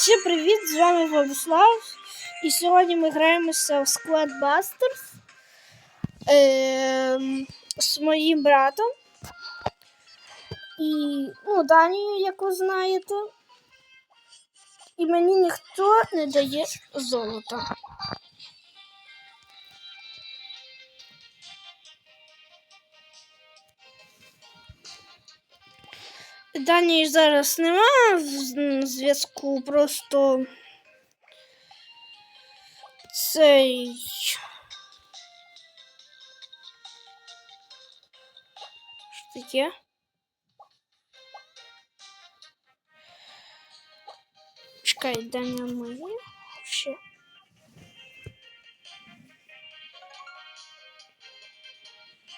Всім привіт! З вами Владислав. І сьогодні ми граємося в Squad Busters е з моїм братом. І ну, Данію, як ви знаєте. І мені ніхто не дає золота. Данії зараз нема в з- зв'язку, просто цей. Що таке? Чекай, Даня моє ще.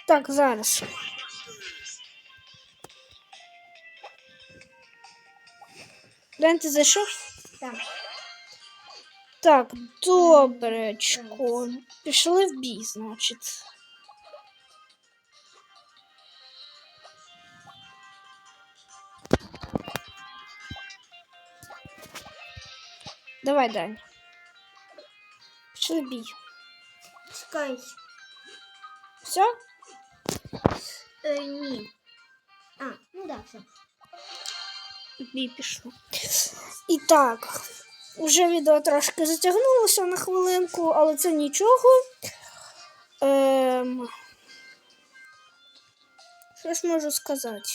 Так, зараз. Ден, ти зайшов? Так. Так, добречко. Пішли в бій, значить. Давай, Дань. Пішли в бій. Чекай. Все? Е, ні. А, ну да, все. Бій пішло. І так, вже відео трошки затягнулося на хвилинку, але це нічого. Ем... Що ж можу сказати?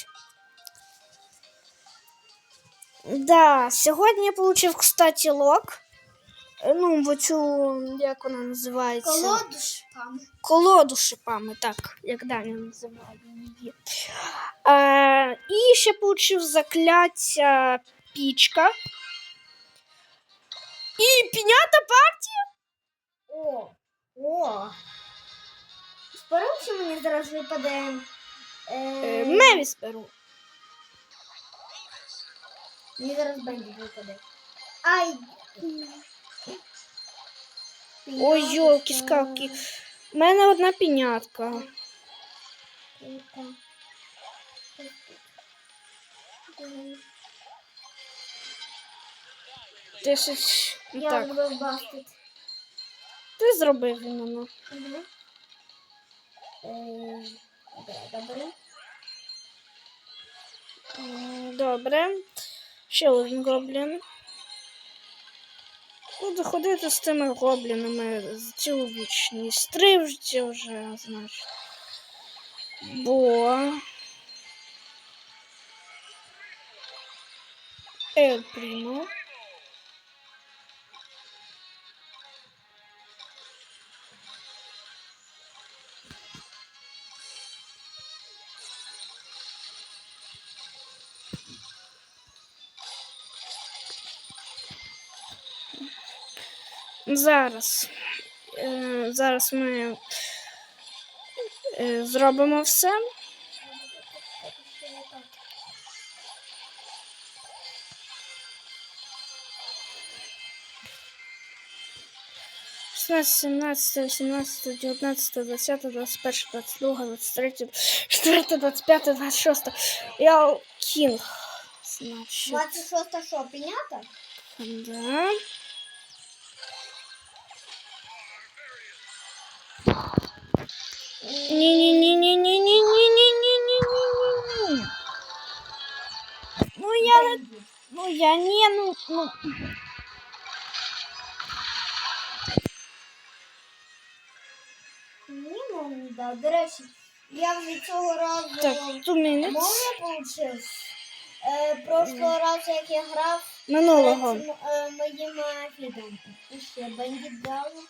Да, сьогодні я отримав, кстати, лок. Е, Ну, в оцю, як вона називається? Колоду шпам. колоду шипами, так, як Даня називає її. Е, і ще получив закляття пічка. І пінята партія. О, о. Спорив, що мені зараз випаде. Е, Е, Мевіс беру. Мені зараз бенді випаде. Ай. Ой, йолки скалки. У мене одна пінятка. Десять. Я Так, зробив бастет. ти зробив іменно. Угу. Е, добре. Добре. Ще один гоблін. Буду ходити з тими гоблінами цілу вічність. Три в житті вже, значить. Бо. Ель Прімо. Зараз е, зараз ми е, зробимо все. Семнадцатое, 17, 19, 20, 21, 22, 23, 24, 25, 26. Я Кинг. Значит. 26 что, принято? Да. Ні-ні-ні-ні-ні-ні-ні-ні-ні-ні-ні-ні. Ну я не... Ну ну... Ні, ну, да. До речі, я вже цього разу Так, тумінець мови получив. Е, прошлого разу, як я грав минулого. е, моїм фідом. Ще бандит дали.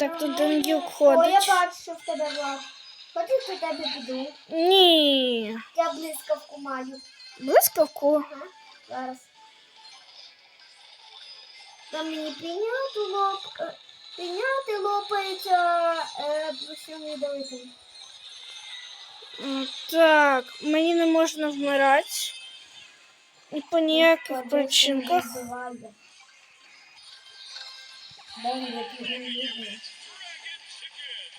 Так, тут Дендюк О, я ходить. бачу, що в тебе влад. Хочеш, до тебе піду? Ні. Я блискавку маю. Блискавку. Ага, зараз. Там мені піняти лоп... е, Піняти лопається, е, дали там. М, Так, мені не можна вмирати. І по ніяких причинках.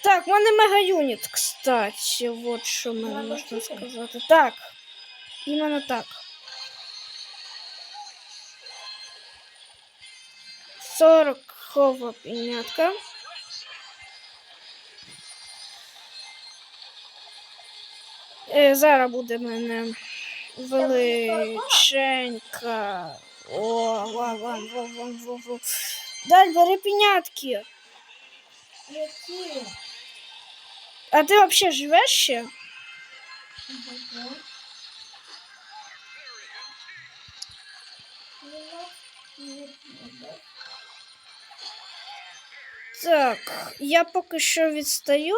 Так, в мене мега-юніт, кстати. Вот що мене можна сказати. Так. Іменно так. 40-хова пінятка. Е, зараз буде мене величенька. О, ва, ва, ва, ва, ва, ва. Дай, бери пінятки. Які? А ти взагалі живеш ще? Так, я поки що відстаю.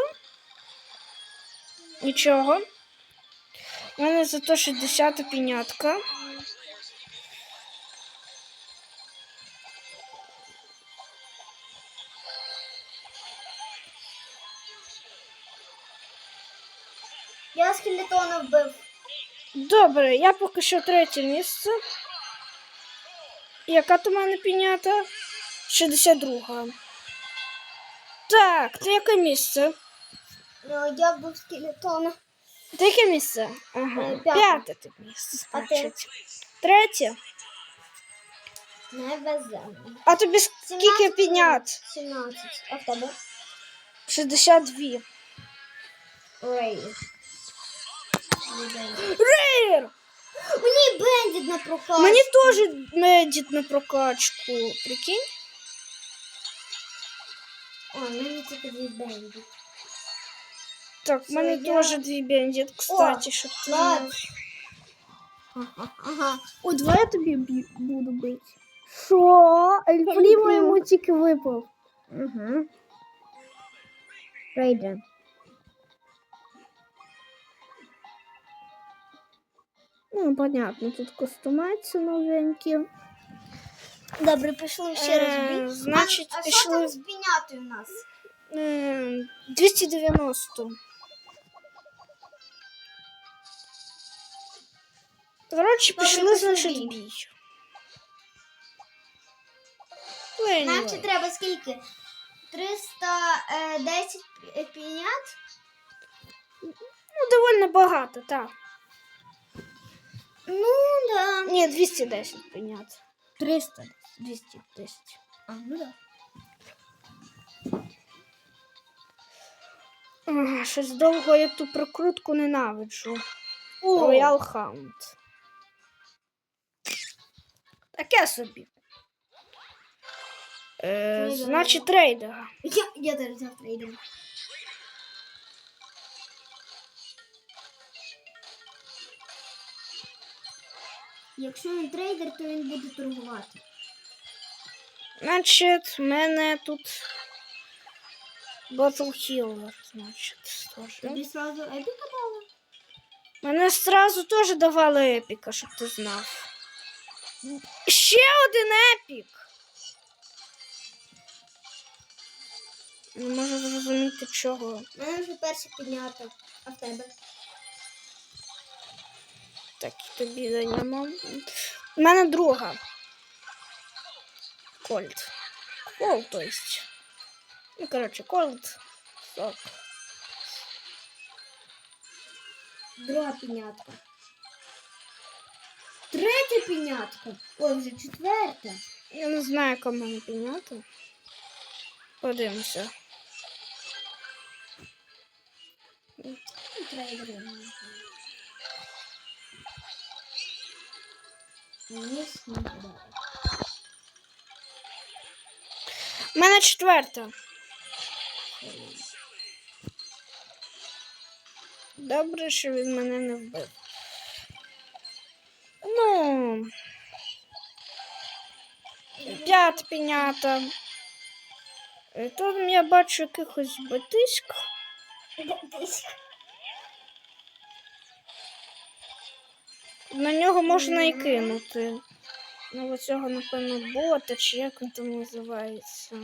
Нічого. У мене зато 60 пінятка. Я скелетона вбив. Добре, я поки що третє місце. Яка то мене пінята? 62. Так, ти яке місце? Ну, Я вбив скелетона. Ти яке місце? Ага. Е, п'яте. Ти місце. А ти? Третє. Не везе. А тобі скільки 17 піднят? 17. А в тебе? 62. Ой. Рейр! Мені бендит на прокат. Мені теж медіт на прокачку. Прикинь? О, мені тільки дві бендит. Так, в мене я- теж дві бендіт, кстати, щоб ти знав. Ага. ага. О, давай я тобі бі- буду бити. Що? Ельфрімо йому тільки випав. Угу. Рейден. Ну, понятно, тут костюмації новенькі. Добре, пішли ще раз Е, значить, а, а що там з у нас? Ем, 290. Коротше, Добре, пішли, пішли значить, бій. бій. Нам ще треба скільки? 310 пі- пінят? Ну, довольно багато, так. Ну, да. Ні, 210 прийняти. 300. 210. А, ну да. Ага, щось довго я ту прокрутку ненавиджу. Royal Hound. Таке собі. Е, Трейдера. значить, трейдера. Я, я теж взяв трейдер. Якщо він трейдер, то він буде торгувати. Значить, в мене тут Battle Healer, значить, теж. Тобі сразу епіка дали? Мене сразу теж давали епіка, щоб ти знав. Ще один епік. Не можу зрозуміти чого. У мене вже перше піднято. А в тебе? Так, тобі даємо. У мене друга. Кольт. Кол, то есть. Ну, коротше, Кольт. Сок. Друга пінятка. Третя пінятка. Ой, вже четверта. Я не знаю, мене пінята. Подивимося. Ну, Трейдер. Не. У мене четверта. Добре, що він мене не вбив. Ну. П'ята пінята. Тут я бачу якихось батиськ. На нього можна і кинути. Ну, оцього, напевно, бота, чи як він там називається.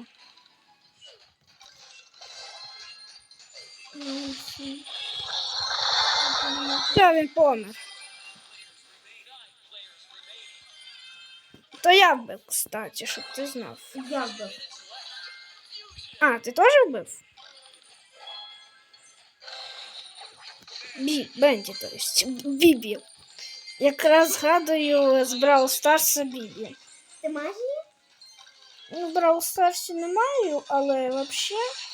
Все, він помер. То я вбив, кстати, щоб ти знав. Я вбив. А, ти теж вбив? Бі, Бенді, то есть. Бібі. Якраз згадую з Brawl Stars Бібі. Ти маєш її? Ну, Brawl Stars не маю, але взагалі.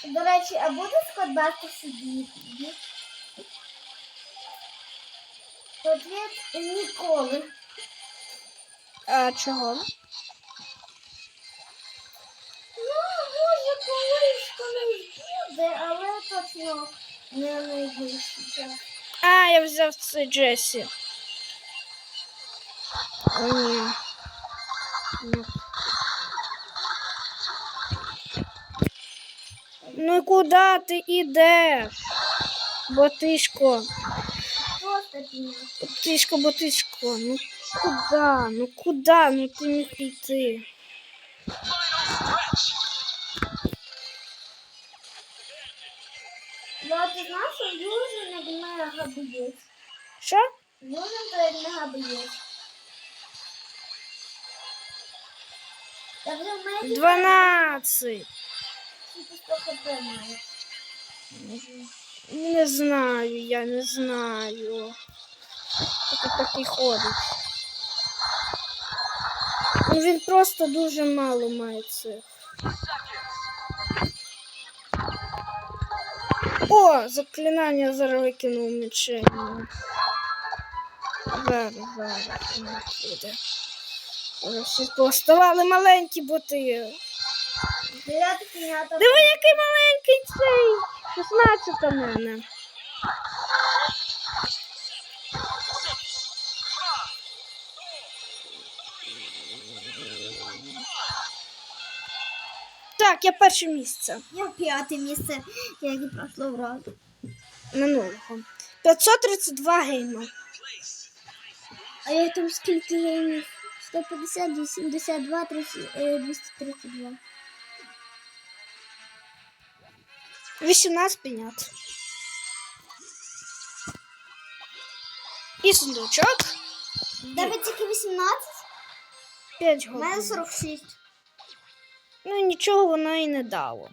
До речі, а буде складати собі? Ответ ніколи. А чого? Ну, може, колись, колись буде, але точно не найближчий час. А, я взяв це Джесі. О, ні. Ну. Ну і куди ти йдеш? Ботишко, ботишко, ботишко. Ну куди? Ну куди? Ну ти міг йти. Ну, а ти знаєш, що Южин мега боєць? Що? Южин то як мега 12. тільки 100 хп маю. Не знаю, я не знаю. Хто такий ходить. Ну він просто дуже мало має цих. О, заклинання зараз викинув мішень. Зараз, зараз буде. Всі поставали маленькі боти. Диви, який маленький цей. 16 у мене. Так, я перше місце Я п'яте місце, як і пройшло в раз. минулого. 532 гейма. А я там скільки геймів? 150, 82, 30, е, 232. 18 пенят. І сундучок. Тільки 18? 5 У мене 46. Ну нічого воно і не дало.